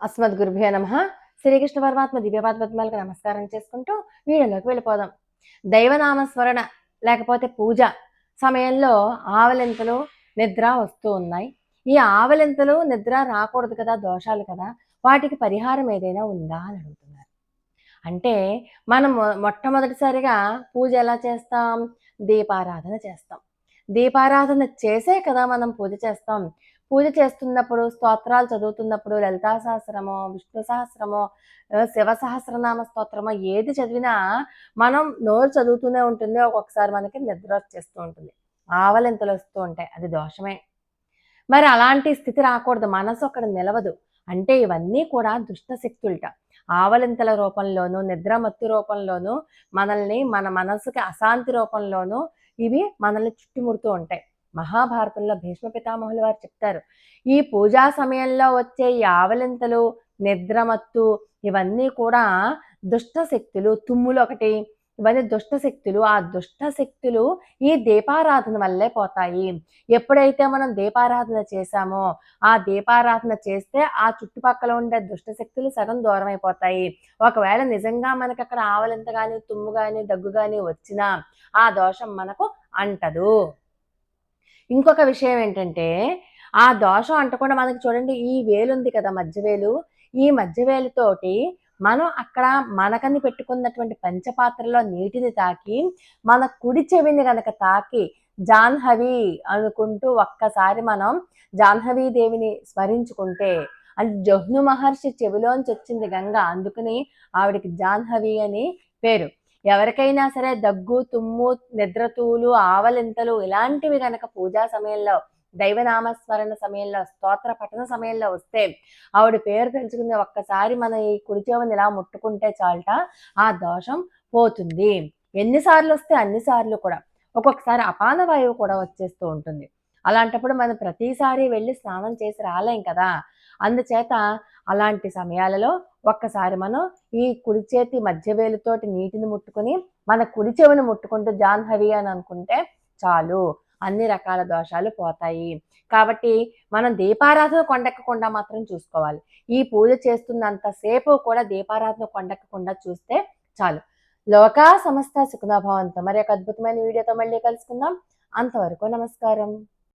అస్మద్ గురుభ్యో నమ. శ్రీకృష్ణ పరమాత్మ దివ్యపాద పద్మాలకు నమస్కారం చేసుకుంటూ వీడియోలోకి వెళ్ళిపోదాం. దైవనామస్మరణ లేకపోతే పూజ సమయంలో ఆవలింతలు నిద్ర వస్తూ ఉన్నాయి. ఈ ఆవలింతలు నిద్ర రాకూడదు కదా దోషాలు కదా వాటికి పరిహారం ఏదైనా ఉందా అని అడుగుతున్నారు. అంటే మనం మొట్టమొదటిసారిగా పూజ ఎలా చేస్తాం? దీపారాధన చేస్తాం. దీపారాధన చేసే కదా మనం పూజ చేస్తాం. పూజ చేస్తున్నప్పుడు స్తోత్రాలు చదువుతున్నప్పుడు లలితా సహస్రమో విష్ణు సహస్రమో శివ సహస్రనామ స్తోత్రమో ఏది చదివినా మనం నోరు చదువుతూనే ఉంటుంది. ఒక్కొక్కసారి మనకి నిద్ర వచ్చేస్తూ ఉంటుంది. ఆవలింతలు వస్తూ ఉంటాయి. అది దోషమే. మరి అలాంటి స్థితి రాకూడదు. మనసు అక్కడ నిలవదు. అంటే ఇవన్నీ కూడా దుష్ట శక్తులట. ఆవలింతల రూపంలోనూ నిద్రమత్తు రూపంలోనూ మనల్ని మన మనసుకి అశాంతి రూపంలోనూ ఇవి మనల్ని చుట్టుముడుతూ ఉంటాయి. మహాభారతంలో భీష్మ పితామహులు వారు చెప్తారు. ఈ పూజా సమయంలో వచ్చే ఈ ఆవలింతలు నిద్రమత్తు ఇవన్నీ కూడా దుష్ట శక్తులు తుమ్ములు ఒకటి. ఇవన్నీ దుష్ట శక్తులు ఆ దుష్ట శక్తులు ఈ దీపారాధన వల్లే పోతాయి. ఎప్పుడైతే మనం దీపారాధన చేశామో ఆ దీపారాధన చేస్తే ఆ చుట్టుపక్కల ఉండే దుష్ట శక్తులు సగం దూరం అయిపోతాయి. ఒకవేళ నిజంగా మనకి అక్కడ ఆవలింత కానీ తుమ్ము కానీ దగ్గు కానీ వచ్చినా ఆ దోషం మనకు అంటదు. ఇంకొక విషయం ఏంటంటే ఆ దోషం అంటకుండా మనకి చూడండి ఈ వేలు ఉంది కదా మధ్యవేలు ఈ మధ్యవేలుతోటి మనం అక్కడ మనకని పెట్టుకున్నటువంటి పంచపాత్రలో నీటిని తాకి మన కుడి చెవిని కనుక తాకి జాహ్నవి అనుకుంటూ ఒక్కసారి మనం జాహ్నవీ దేవిని స్మరించుకుంటే అది జహ్ను మహర్షి చెవిలోంచి వచ్చింది గంగ. అందుకని ఆవిడకి జాహ్నవి అని పేరు. ఎవరికైనా సరే దగ్గు తుమ్ము నిద్రతూలు ఆవలింతలు ఇలాంటివి గనక పూజా సమయంలో దైవనామస్మరణ సమయంలో స్తోత్ర పఠన సమయంలో వస్తే ఆవిడ పేరు తెలుసుకుని ఒక్కసారి మన ఈ కుడి చెవిని ఇలా ముట్టుకుంటే చాలట ఆ దోషం పోతుంది. ఎన్నిసార్లు వస్తే అన్నిసార్లు కూడా ఒక్కొక్కసారి అపాన వాయువు కూడా వచ్చేస్తూ ఉంటుంది. అలాంటప్పుడు మనం ప్రతిసారి వెళ్ళి స్నానం చేసి రాలేం కదా? అందుచేత అలాంటి సమయాలలో ఒక్కసారి మనం ఈ కుడి చేతి మధ్య వేలుతోటి నీటిని ముట్టుకుని మన కుడి చెవిని ముట్టుకుంటూ జాహ్నవి అని అనుకుంటే చాలు. అన్ని రకాల దోషాలు పోతాయి. కాబట్టి మనం దీపారాధన కొండెక్కకుండా మాత్రం చూసుకోవాలి. ఈ పూజ చేస్తున్నంతసేపు కూడా దీపారాధన కొండెక్కకుండా చూస్తే చాలు. లోకా సమస్త సుఖనాభావంతో మరి ఒక అద్భుతమైన వీడియోతో మళ్ళీ కలుసుకుందాం. అంతవరకు నమస్కారం.